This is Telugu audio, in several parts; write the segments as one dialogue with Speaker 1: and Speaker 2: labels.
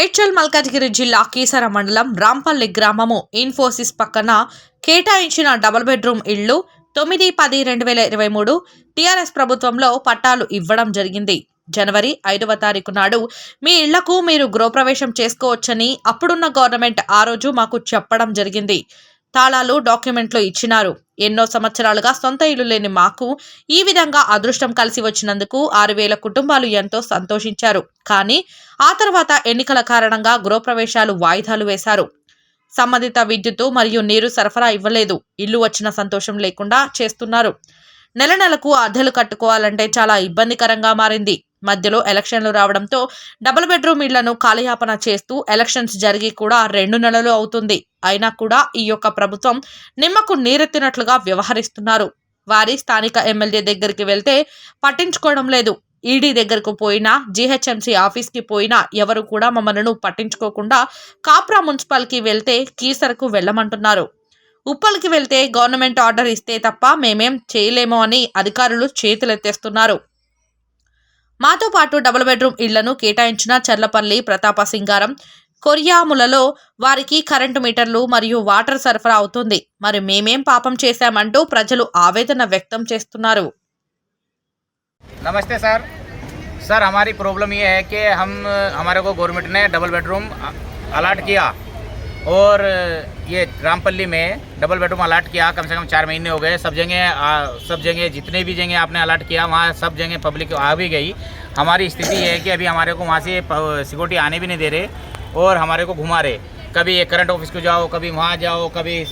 Speaker 1: మేడ్చల్ మల్కాజ్గిరి జిల్లా కీసర మండలం రాంపల్లి గ్రామము ఇన్ఫోసిస్ పక్కన కేటాయించిన డబుల్ బెడ్రూమ్ ఇళ్ళు తొమ్మిది పది రెండు వేల ఇరవై మూడు టీఆర్ఎస్ ప్రభుత్వంలో పట్టాలు ఇవ్వడం జరిగింది. జనవరి ఐదవ తారీఖు నాడు మీ ఇళ్ళకు మీరు గృహప్రవేశం చేసుకోవచ్చని అప్పుడున్న గవర్నమెంట్ ఆ రోజు మాకు చెప్పడం జరిగింది. తాళాలు డాక్యుమెంట్లు ఇచ్చినారు. ఎన్నో సంవత్సరాలుగా సొంత ఇల్లు లేని మాకు ఈ విధంగా అదృష్టం కలిసి వచ్చినందుకు ఆరు వేల కుటుంబాలు ఎంతో సంతోషించారు. కానీ ఆ తర్వాత ఎన్నికల కారణంగా గృహప్రవేశాలు వాయిదాలు వేశారు. సంబంధిత విద్యుత్తు మరియు నీరు సరఫరా ఇవ్వలేదు. ఇల్లు వచ్చిన సంతోషం లేకుండా చేస్తున్నారు. నెల నెలకు అద్దెలు కట్టుకోవాలంటే చాలా ఇబ్బందికరంగా మారింది. మధ్యలో ఎలక్షన్లు రావడంతో డబుల్ బెడ్రూమ్ ఇళ్ళను కాలయాపన చేస్తూ ఎలక్షన్స్ జరిగి కూడా రెండు నెలలు అవుతుంది. అయినా కూడా ఈ యొక్క ప్రభుత్వం నిమ్మకు నీరెత్తినట్లుగా వ్యవహరిస్తున్నారు. వారి స్థానిక ఎమ్మెల్యే దగ్గరికి వెళ్తే పట్టించుకోవడం లేదు. ఈడీ దగ్గరకు పోయినా జీహెచ్ఎంసీ ఆఫీస్కి పోయినా ఎవరు కూడా మమ్మలను పట్టించుకోకుండా కాప్రా మున్సిపల్కి వెళ్తే కీసరకు వెళ్ళమంటున్నారు. ఉప్పల్కి వెళ్తే గవర్నమెంట్ ఆర్డర్ ఇస్తే తప్ప మేమేం చేయలేమో అని అధికారులు చేతులెత్తేస్తున్నారు. మాతో పాటు డబుల్ బెడ్రూమ్ ఇళ్లను కేటాయించిన చర్లపల్లి ప్రతాప సింగారం కొరియాములలో వారికి కరెంటు మీటర్లు మరియు వాటర్ సరఫరా అవుతుంది మరి మేమేం పాపం చేశామంటూ ప్రజలు ఆవేదన వ్యక్తం చేస్తున్నారు
Speaker 2: नमस्ते सर सर हमारी प्रॉब्लम ये है कि हम हमारे को गवर्नमेंट ने डबल बेडरूम अलाट किया और, ये रामपल्ली में डबल बेडरूम अलाट किया, कम से कम चार महीने हो गए। सब जगह सब जगह, जितने भी जगह आपने अलाट किया, वहाँ सब जगह पब्लिक आ भी गई। हमारी स्थिति है कि अभी हमारे को वहाँ से सिक्योरिटी आने भी नहीं दे रहे और हमारे को घुमा रहे। कभी ये करंट ऑफ़िस को जाओ, कभी वहाँ जाओ, कभी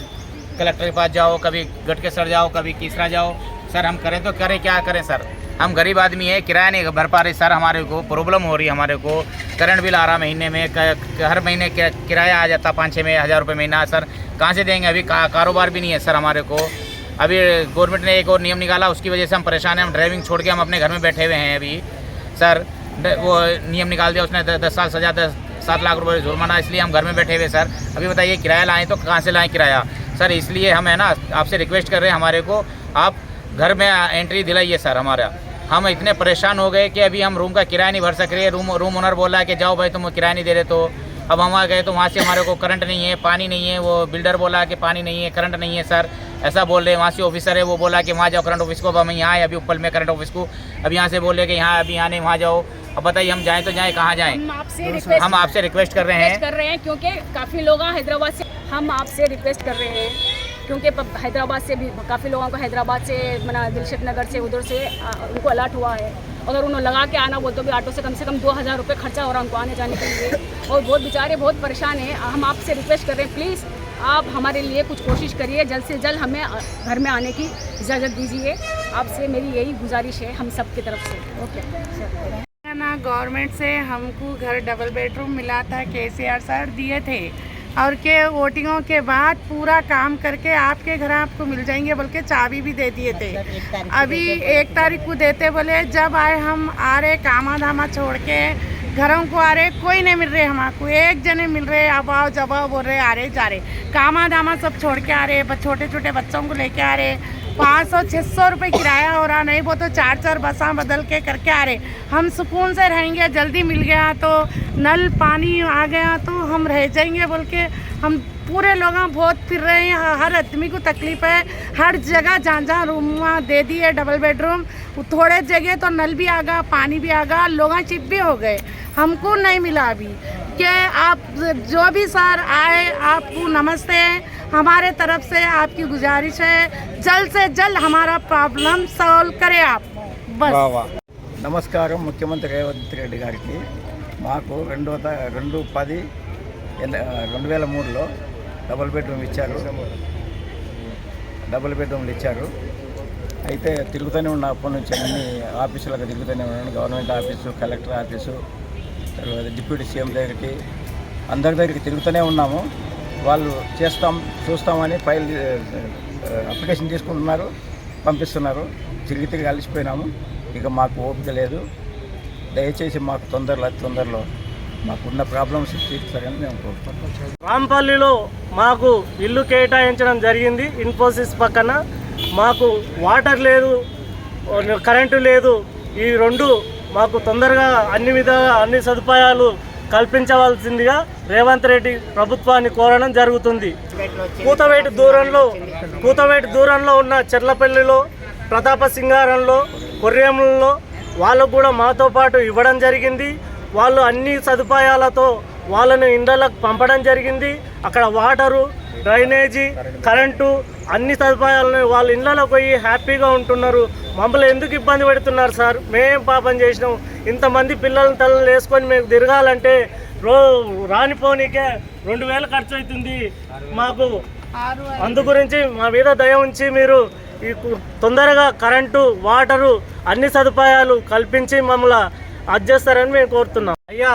Speaker 2: कलेक्टर के पास जाओ, कभी गटकेसर जाओ, कभी तीसरा जाओ। सर, हम करें तो करें, क्या करें, सर? हम गरीब आदमी है किराया नहीं भर पा रहे सर हमारे को प्रॉब्लम हो रही है हमारे को। करंट बिल आ रहा महीने में हर महीने किराया आ जाता पाँच छः में हज़ार रुपये महीना सर। कहाँ से देंगे? अभी का, कारोबार भी नहीं है सर हमारे को। अभी गवर्नमेंट ने एक और नियम निकाला उसकी वजह से हम परेशान हैं। हम ड्राइविंग छोड़ के हम अपने घर में बैठे हुए हैं अभी। सर वो नियम निकाल दिया उसने दस साल सजा दस सात लाख रुपये जुर्माना इसलिए हम घर में बैठे हुए सर। अभी बताइए किराया लाएँ तो कहाँ से लाएँ किराया? सर इसलिए हम है ना आपसे रिक्वेस्ट कर रहे हैं हमारे को आप घर में एंट्री दिलाइए सर हमारा। हम इतने परेशान हो गए कि अभी हम रूम का किराया नहीं भर सक रहे। रूम रूम ओनर बोला कि जाओ भाई तुम किराया नहीं दे रहे तो। अब हम वहाँ गए तो वहाँ से हमारे को करंट नहीं है पानी नहीं है। वो बिल्डर बोला कि पानी नहीं है करंट नहीं है सर ऐसा बोल रहे हैं वहाँ से ऑफिसर है वो बोला कि वहाँ जाओ करंट ऑफ़िस को अब हम यहाँ आए अभी ऊपर में करंट ऑफ़िस को। अब यहाँ से बोल कि यहाँ अभी यहाँ नहीं वहाँ जाओ। अब बताइए हम जाएँ तो जाएँ कहाँ जाएँ?
Speaker 3: हम आपसे रिक्वेस्ट
Speaker 2: कर रहे हैं।
Speaker 3: कर रहे हैं क्योंकि काफ़ी लोग हैदराबाद से। हम आपसे रिक्वेस्ट कर रहे हैं। क्योंकि हैदराबाद से भी, काफ़ी लोगों को हैदराबाद से, मना दिलशद नगर से, उधर से उनको अलर्ट हुआ है। अगर उन्होंने लगा के आना, बोलते भी ऑटो से कम से कम दो हज़ार रुपये खर्चा हो रहा है उनको आने जाने के लिए। और बहुत बेचारे बहुत परेशान हैं। हम आपसे रिक्वेस्ट कर रहे हैं प्लीज़ आप हमारे लिए कुछ कोशिश करिए। जल्द से जल्द हमें घर में आने की इजाज़त दीजिए। आपसे मेरी यही गुजारिश है, हम सब की तरफ़ से। ओके
Speaker 4: ना गवर्नमेंट से हमको घर डबल बेडरूम मिला था के सी आर सर दिए थे। और के वोटिंगों के बाद पूरा काम करके आपके घर आपको मिल जाएँगे बल्कि चाबी भी दे दिए थे। अभी एक तारीख को देते बोले जब आए हम आ रहे कामा धामा छोड़ के घरों को आ रहे कोई नहीं मिल रहे हमारे एक जने मिल रहे अब आओ जब आओ बोल रहे आ रहे जा रहे। कामा धामा सब छोड़ के आ रहे छोटे छोटे बच्चों को लेके आ रहे पाँच सौ छः सौ रुपये किराया हो रहा, नहीं, वो तो चार चार बसा बदल के करके आ रहे हम सुकून से रहेंगे, जल्दी मिल गया तो नल पानी आ गया तो हम रह जाएँगे बोल के हम पूरे लोग बहुत फिर रहे हैं हर आदमी को तकलीफ़ है। हर जगह जहाँ जहाँ रूम वहाँ दे दिए डबल बेडरूम थोड़े जगह तो नल भी आ गया, पानी भी आ गया, लोग चिप भी हो गए। हमको नहीं मिला अभी। कि आप जो भी सर आए, आपको नमस्ते। हमारे तरफ से आपकी गुजारिश है जल्द से जल्द हमारा प्रॉब्लम सॉल्व करें आप बस
Speaker 5: నమస్కారం ముఖ్యమంత్రి రేవంత్ రెడ్డి గారికి మాకు రెండో తా- రెండు పది ఎన్- రెండు వేల మూడులో డబుల్ బెడ్రూమ్ ఇచ్చారు డబుల్ బెడ్రూమ్లు ఇచ్చారు అయితే తిరుగుతూనే ఉన్న అప్పటి నుంచి అన్ని ఆఫీసులకు తిరుగుతూనే ఉన్నాను గవర్నమెంట్ ఆఫీసు కలెక్టర్ ఆఫీసు తర్వాత డిప్యూటీ సీఎం దగ్గరికి అందరి దగ్గరికి తిరుగుతూనే ఉన్నాము వాళ్ళు చేస్తాం చూస్తామని ఫైల్ అప్లికేషన్ తీసుకుంటున్నారు పంపిస్తున్నారు. తిరిగి తిరిగి అలసిపోయినాము. ఇక మాకు ఓపిక లేదు. దయచేసి మాకు తొందరలో అతి తొందరలో మాకున్న ప్రాబ్లమ్స్ తీర్చాలని మేము కోరుకుంటున్నాం.
Speaker 6: రాంపల్లిలో మాకు ఇల్లు కేటాయించడం జరిగింది. ఇన్ఫోసిస్ పక్కన మాకు వాటర్ లేదు కరెంటు లేదు. ఈ రెండు మాకు తొందరగా అన్ని విధాలుగా అన్ని సదుపాయాలు కల్పించవలసిందిగా రేవంత్ రెడ్డి ప్రభుత్వాన్ని కోరడం జరుగుతుంది. కూతవేటి దూరంలో కూతవేటి దూరంలో ఉన్న చెర్లపల్లిలో ప్రతాప సింగారంలో కొర్రేములలో వాళ్ళకు కూడా మాతో పాటు ఇవ్వడం జరిగింది. వాళ్ళు అన్ని సదుపాయాలతో వాళ్ళను ఇండ్లకు పంపడం జరిగింది. అక్కడ వాటరు డ్రైనేజీ కరెంటు అన్ని సదుపాయాలను వాళ్ళ ఇళ్ళలో పోయి హ్యాపీగా ఉంటున్నారు. మమ్మల్ని ఎందుకు ఇబ్బంది పెడుతున్నారు సార్? మేం పాపం చేసినాం? ఇంతమంది పిల్లల తల్లని వేసుకొని మేము తిరగాలంటే రో రానిపోనీకే రెండు వేలు ఖర్చు అవుతుంది మాకు. అందు గురించి మా మీద దయ ఉంచి మీరు ఈ తొందరగా కరెంటు వాటరు అన్ని సదుపాయాలు కల్పించి మమ్మల్ని అర్జేస్తారని మేము కోరుతున్నాం. అయ్యా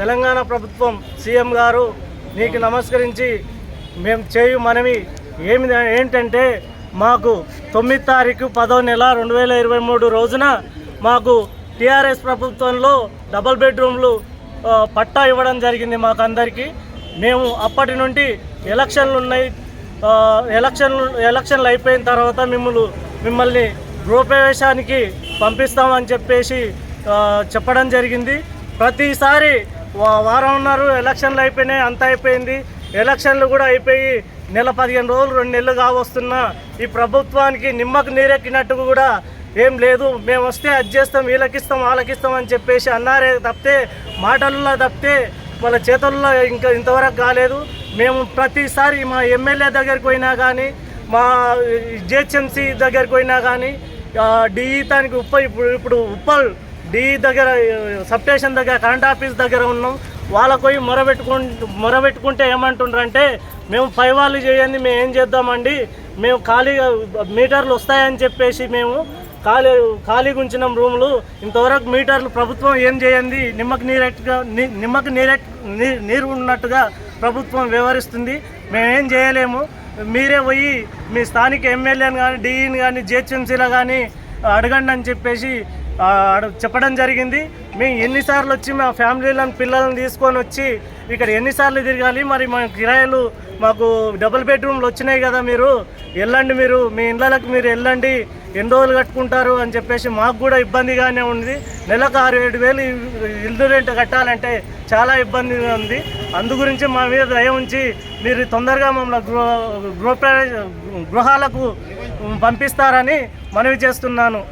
Speaker 6: తెలంగాణ ప్రభుత్వం సీఎం గారు నీకు నమస్కరించి మేము చేయు మనవి ఏమి ఏంటంటే మాకు తొమ్మిది తారీఖు పదో నెల రెండు వేల ఇరవై మూడు రోజున మాకు టీఆర్ఎస్ ప్రభుత్వంలో డబల్ బెడ్రూమ్లు పట్టా ఇవ్వడం జరిగింది మాకు అందరికీ మేము అప్పటి నుండి ఎలక్షన్లు ఉన్నాయి. ఎలక్షన్లు ఎలక్షన్లు అయిపోయిన తర్వాత మిమ్మల్ని మిమ్మల్ని గృహప్రవేశానికి పంపిస్తామని చెప్పేసి చెప్పడం జరిగింది. ప్రతిసారి వారం ఉన్నారు ఎలక్షన్లు అయిపోయినాయి అంతా అయిపోయింది. ఎలక్షన్లు కూడా అయిపోయి నెల పదిహేను రోజులు రెండు నెలలు కావస్తున్నా ఈ ప్రభుత్వానికి నిమ్మకు నీరెక్కినట్టు కూడా ఏం లేదు. మేము వస్తే అది చేస్తాం వీళ్ళకిస్తాం వాళ్ళకిస్తాం అని చెప్పేసి అన్నారే తప్పితే మాటల్లో తప్పితే వాళ్ళ చేతుల్లో ఇంకా ఇంతవరకు కాలేదు. మేము ప్రతిసారి మా ఎమ్మెల్యే దగ్గరికి పోయినా కానీ మా జిహెచ్ఎంసీ దగ్గరికి పోయినా కానీ డిఈతానికి ఉప్ప ఇప్పుడు ఇప్పుడు ఉప్పల్ డిఈ దగ్గర సబ్ స్టేషన్ దగ్గర కరెంట్ ఆఫీస్ దగ్గర ఉన్నాం. వాళ్ళకు పోయి మొరబెట్టుకుంటు మొరబెట్టుకుంటే ఏమంటుండ్రంటే మేము పై వాళ్ళు చేయండి మేము ఏం చేద్దామండి మేము ఖాళీగా మీటర్లు వస్తాయని చెప్పేసి మేము ఖాళీ ఖాళీగా ఉంచిన రూములు. ఇంతవరకు మీటర్లు ప్రభుత్వం ఏం చేయండి నిమ్మకు నీరెట్టుగా నిమ్మకి నిమ్మకు నీరెట్ నీరు ఉన్నట్టుగా ప్రభుత్వం వ్యవహరిస్తుంది. మేమేం చేయలేము. మీరే పోయి మీ స్థానిక ఎమ్మెల్యేని కానీ డిఈని కానీ జిహెచ్ఎంసీలో కానీ అడగండి అని చెప్పేసి అడ- చెప్పడం జరిగింది. మేము ఎన్నిసార్లు వచ్చి మా ఫ్యామిలీలను పిల్లలను తీసుకొని వచ్చి ఇక్కడ ఎన్నిసార్లు తిరగాలి? మరి మా కిరాయిలు మాకు డబుల్ బెడ్రూమ్లు వచ్చినాయి కదా మీరు. వెళ్ళండి మీరు. మీ ఇళ్ళకి మీరు వెళ్ళండి. ఎన్ని రోజులు కట్టుకుంటారు అని చెప్పేసి మాకు కూడా ఇబ్బందిగానే ఉంది. నెలకు ఆరు ఏడు వేలు ఇల్లు రెంట్ కట్టాలంటే చాలా ఇబ్బందిగా ఉంది. అందు గురించి మా మీద దయ ఉంచి మీరు తొందరగా మమ్మల్ని గృహ గృహప్రవేశ గృహాలకు పంపిస్తారని మనవి చేస్తున్నాను.